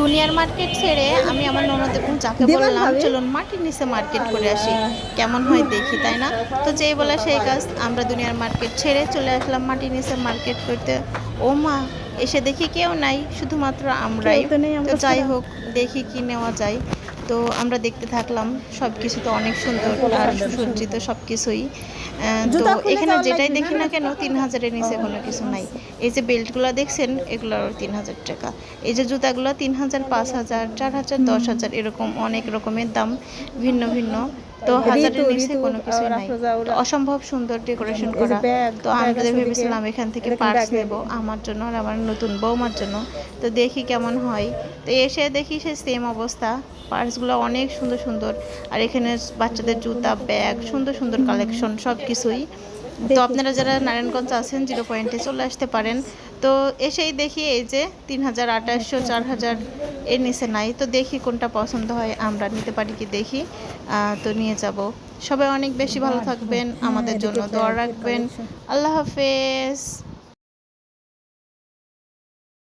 দুনিয়ার মার্কেট ছেড়ে আমি আমার ননদ এবং যাকে বললাম চলুন মাটির নিচে মার্কেট করে আসি। কেমন হয় দেখি তাই না? তো যেই বলে সেই কাজ আমরা দুনিয়ার মার্কেট ছেড়ে চলে আসলাম মাটির নিচে মার্কেট করতে। ও মা এসে দেখি কেউ নাই শুধুমাত্র আমরাই। তো যাই হোক দেখি কি নেওয়া যায়। তো আমরা দেখতে থাকলাম সব কিছু তো অনেক সুন্দর আর সুসজ্জিত সব কিছুই তো এখানে যেটাই দেখি না? কেন তিন হাজারের নিচে কোনো কিছু নাই। এই যে বেল্টগুলো দেখছেন এগুলোর তিন হাজার টাকা। এই যে জুতাগুলো তিন হাজার পাঁচ হাজার চার হাজার দশ হাজার এরকম অনেক রকমের দাম ভিন্ন ভিন্ন। তো হাজারের নিচে কোনো কিছু নাই। অসম্ভব সুন্দর ডেকোরেশন করা। তো আছে ভেবেছিলাম এখান থেকে ব্যাগে। নেব আমার জন্য আর আমার নতুন বৌমার জন্য। তো দেখি কেমন হয়। তো এসে দেখি সে সেম অবস্থা। পার্সগুলো অনেক সুন্দর সুন্দর। আর এখানে বাচ্চাদের জুতা ব্যাগ সুন্দর সুন্দর কালেকশন সব কিছুই তো আপনারা যারা নারায়ণগঞ্জ আছেন জিরো পয়েন্টে চলে আসতে পারেন। তো এসেই দেখি এই যে তিন হাজার আঠাশশো চার হাজার এর নিচে নাই। তো দেখি কোনটা পছন্দ হয় আমরা নিতে পারি কি দেখি। তো নিয়ে যাব। সবাই অনেক বেশি ভালো থাকবেন আমাদের জন্য দোয়া রাখবেন। আল্লাহ হাফেজ।